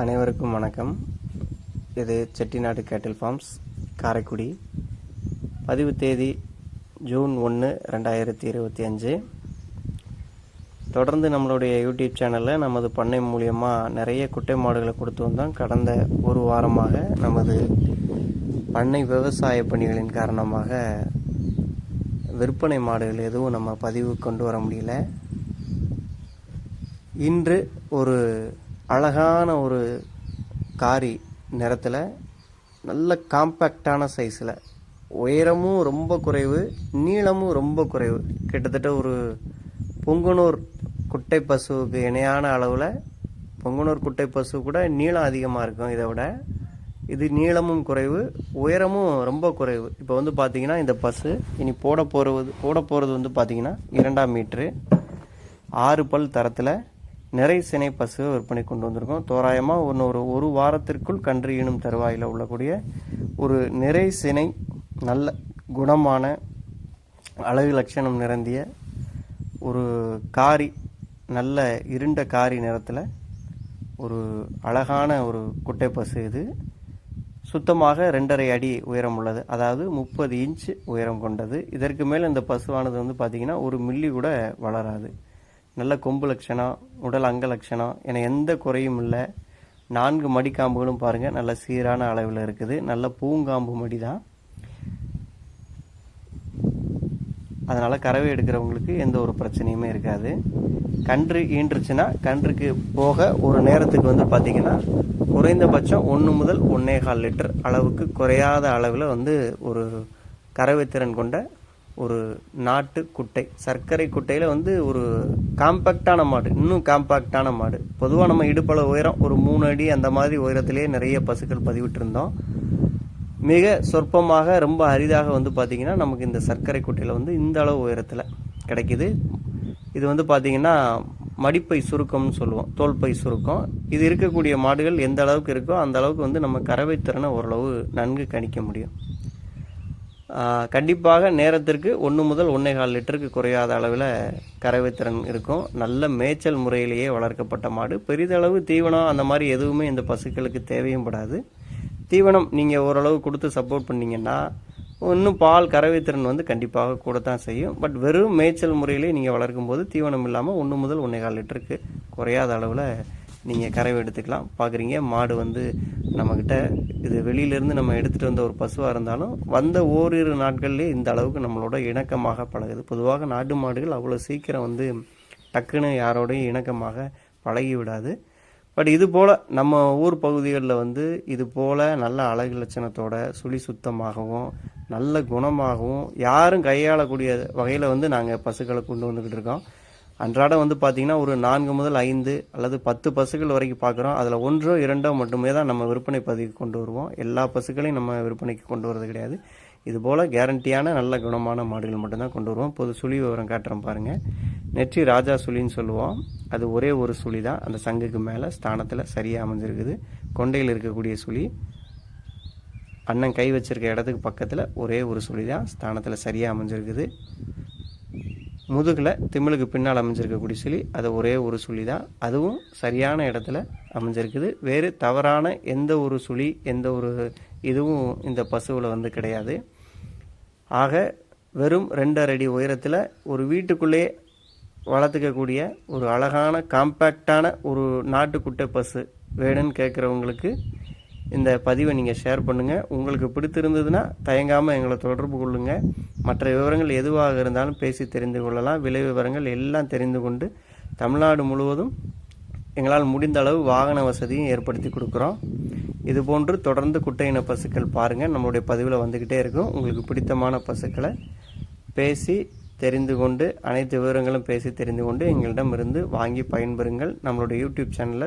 அனைவருக்கும் வணக்கம். இது செட்டிநாடு கேட்டில் ஃபார்ம்ஸ் காரைக்குடி. பதிவு தேதி ஜூன் ஒன்று ரெண்டாயிரத்தி இருபத்தி அஞ்சு. தொடர்ந்து நம்மளுடைய யூடியூப் சேனலில் நமது பண்ணை மூலியமாக நிறைய குட்டை மாடுகளை கொடுத்து வந்தோம். கடந்த ஒரு வாரமாக நமது பண்ணை விவசாய பணிகளின் காரணமாக விற்பனை மாடுகள் எதுவும் நம்ம பதிவு கொண்டு வர முடியல. இன்று ஒரு அழகான ஒரு காரி நிறத்தில் நல்ல காம்பேக்டான சைஸில் உயரமும் ரொம்ப குறைவு நீளமும் ரொம்ப குறைவு. கிட்டத்தட்ட ஒரு பொங்குனூர் குட்டை பசுவுக்கு இணையான அளவில் பொங்குனூர் குட்டை பசு கூட நீளம் அதிகமாக இருக்கும் இதை விட. இது நீளமும் குறைவு உயரமும் ரொம்ப குறைவு. இப்போ வந்து பார்த்தீங்கன்னா இந்த பஸ்ஸு இனி போட போகிறது போட போகிறது வந்து பார்த்திங்கன்னா இரண்டாம் மீட்ரு. ஆறு பல் தரத்தில் நிறை சினை பசுவை விற்பனை கொண்டு வந்திருக்கோம். தோராயமாக ஒன்று ஒரு ஒரு வாரத்திற்குள் கன்று ஈனும் தருவாயில் உள்ளக்கூடிய ஒரு நிறை சினை நல்ல குணமான அழகு லட்சணம் நிரந்திய ஒரு காரி நல்ல இருண்ட காரி நிறத்தில் ஒரு அழகான ஒரு குட்டை பசு இது. சுத்தமாக ரெண்டரை அடி உயரம் உள்ளது. அதாவது முப்பது இன்ச் உயரம் கொண்டது. இதற்கு மேல் இந்த பசுவானது வந்து பார்த்திங்கன்னா ஒரு மில்லி கூட வளராது. நல்ல கொம்பு லட்சணம் உடல் அங்க லட்சணம் என எந்த குறையும் இல்லை. நான்கு மடிக்காம்புகளும் பாருங்கள் நல்ல சீரான அளவில் இருக்குது. நல்ல பூங்காம்பு மடி தான். அதனால் கறவை எடுக்கிறவங்களுக்கு எந்த ஒரு பிரச்சனையுமே இருக்காது. கன்று ஈன்றுச்சுன்னா கன்றுக்கு போக ஒரு நேரத்துக்கு வந்து பார்த்திங்கன்னா குறைந்தபட்சம் ஒன்று முதல் ஒன்றே கால் லிட்டர் அளவுக்கு குறையாத அளவில் வந்து ஒரு கறவை திறன் கொண்ட ஒரு நாட்டு குட்டை. சர்க்கரை குட்டையில் வந்து ஒரு காம்பேக்டான மாடு இன்னும் காம்பேக்டான மாடு. பொதுவாக நம்ம இடுப்பள உயரம் ஒரு மூணு அடி அந்த மாதிரி உயரத்திலேயே நிறைய பசுக்கள் பதிவிட்டிருந்தோம். மிக சொற்பமாக ரொம்ப அரிதாக வந்து பார்த்திங்கன்னா நமக்கு இந்த சர்க்கரை குட்டையில் வந்து இந்த அளவு உயரத்தில் கிடைக்கிது. இது வந்து பார்த்திங்கன்னா மடிப்பை சுருக்கம்னு சொல்லுவோம் தோல்பை சுருக்கம். இது இருக்கக்கூடிய மாடுகள் எந்த அளவுக்கு இருக்கோ அந்த அளவுக்கு வந்து நம்ம கறவை திறனை ஓரளவு நன்கு கணிக்க முடியும். கண்டிப்பாக நேரத்திற்கு ஒன்று முதல் ஒன்றே கால் லிட்டருக்கு குறையாத அளவில் கறவை திறன் இருக்கும். நல்ல மேய்ச்சல் முறையிலேயே வளர்க்கப்பட்ட மாடு. பெரிதளவு தீவனம் அந்த மாதிரி எதுவுமே இந்த பசுக்களுக்கு தேவையும் படாது. தீவனம் நீங்கள் ஓரளவு கொடுத்து சப்போர்ட் பண்ணிங்கன்னா இன்னும் பால் கறவை திறன் வந்து கண்டிப்பாக கூட தான் செய்யும். பட் வெறும் மேய்ச்சல் முறையிலே நீங்கள் வளர்க்கும் போது தீவனம் இல்லாமல் ஒன்று முதல் ஒன்றே கால் லிட்டருக்கு குறையாத அளவில் நீங்கள் கறவை எடுத்துக்கலாம். பார்க்குறீங்க மாடு வந்து நம்மக்கிட்ட இது வெளியிலேருந்து நம்ம எடுத்துகிட்டு வந்த ஒரு பசுவாக இருந்தாலும் வந்த ஓரிரு நாட்கள்லேயே இந்த அளவுக்கு நம்மளோட இணக்கமாக பழகுது. பொதுவாக நாட்டு மாடுகள் அவ்வளோ சீக்கிரம் வந்து டக்குன்னு யாரோடையும் இணக்கமாக பழகி விடாது. பட் இது போல் நம்ம ஊர் பகுதிகளில் வந்து இது போல் நல்ல அழகு லட்சணத்தோட சுழி சுத்தமாகவும் நல்ல குணமாகவும் யாரும் கையாளக்கூடிய வகையில் வந்து நாங்கள் பசுக்களை கொண்டு வந்துக்கிட்டு இருக்கோம். அன்றாடம் வந்து பார்த்திங்கன்னா ஒரு நான்கு முதல் ஐந்து அல்லது பத்து பசுக்கள் வரைக்கும் பார்க்குறோம் அதில் ஒன்றோ இரண்டோ மட்டுமே தான் நம்ம விற்பனை பதிவு கொண்டு வருவோம். எல்லா பசுக்களையும் நம்ம விற்பனைக்கு கொண்டு வரது கிடையாது. இது போல் கேரண்டியான நல்ல குணமான மாடுகள் மட்டும்தான் கொண்டு வருவோம். பொது சுழி விவரம் காட்டுறோம் பாருங்கள் நெற்றி ராஜா சுழின்னு சொல்லுவோம். அது ஒரே ஒரு சுழி தான். அந்த சங்குக்கு மேலே ஸ்தானத்தில் சரியாக அமைஞ்சிருக்குது. கொண்டையில் இருக்கக்கூடிய சுழி அண்ணன் கை வச்சிருக்க இடத்துக்கு பக்கத்தில் ஒரே ஒரு சுழி தான் ஸ்தானத்தில் சரியாக அமைஞ்சிருக்குது. முதுகில் திமிழுக்கு பின்னால் அமைஞ்சிருக்கக்கூடிய சுழி அது ஒரே ஒரு சுழி தான் அதுவும் சரியான இடத்துல அமைஞ்சிருக்குது. வேறு தவறான எந்த ஒரு சுழி எந்த ஒரு இதுவும் இந்த பசுவில் வந்து கிடையாது. ஆக வெறும் ரெண்டரை அடி உயரத்தில் ஒரு வீட்டுக்குள்ளேயே வளர்த்துக்கக்கூடிய ஒரு அழகான காம்பேக்டான ஒரு நாட்டுக்குட்டை பசு வேணும்னு கேட்குறவங்களுக்கு இந்த பதிவை நீங்கள் ஷேர் பண்ணுங்கள் உங்களுக்கு பிடித்திருந்ததுன்னா தயங்காமல் எங்களை தொடர்பு கொள்ளுங்கள் மற்ற விவரங்கள் எதுவாக இருந்தாலும் பேசி தெரிந்து கொள்ளலாம். விலை விவரங்கள் எல்லாம் தெரிந்து கொண்டு தமிழ்நாடு முழுவதும் எங்களால் முடிந்த அளவு வாகன வசதியும் ஏற்படுத்தி கொடுக்குறோம். இது போன்று தொடர்ந்து குட்டை இன பசுக்கள் பாருங்கள் நம்மளுடைய பதிவில் வந்துக்கிட்டே இருக்கும். உங்களுக்கு பிடித்தமான பசுக்களை பேசி தெரிந்து கொண்டு அனைத்து விவரங்களும் பேசி தெரிந்து கொண்டு எங்களிடம் இருந்து வாங்கி பயன்பெறுங்கள். நம்மளுடைய யூடியூப் சேனலை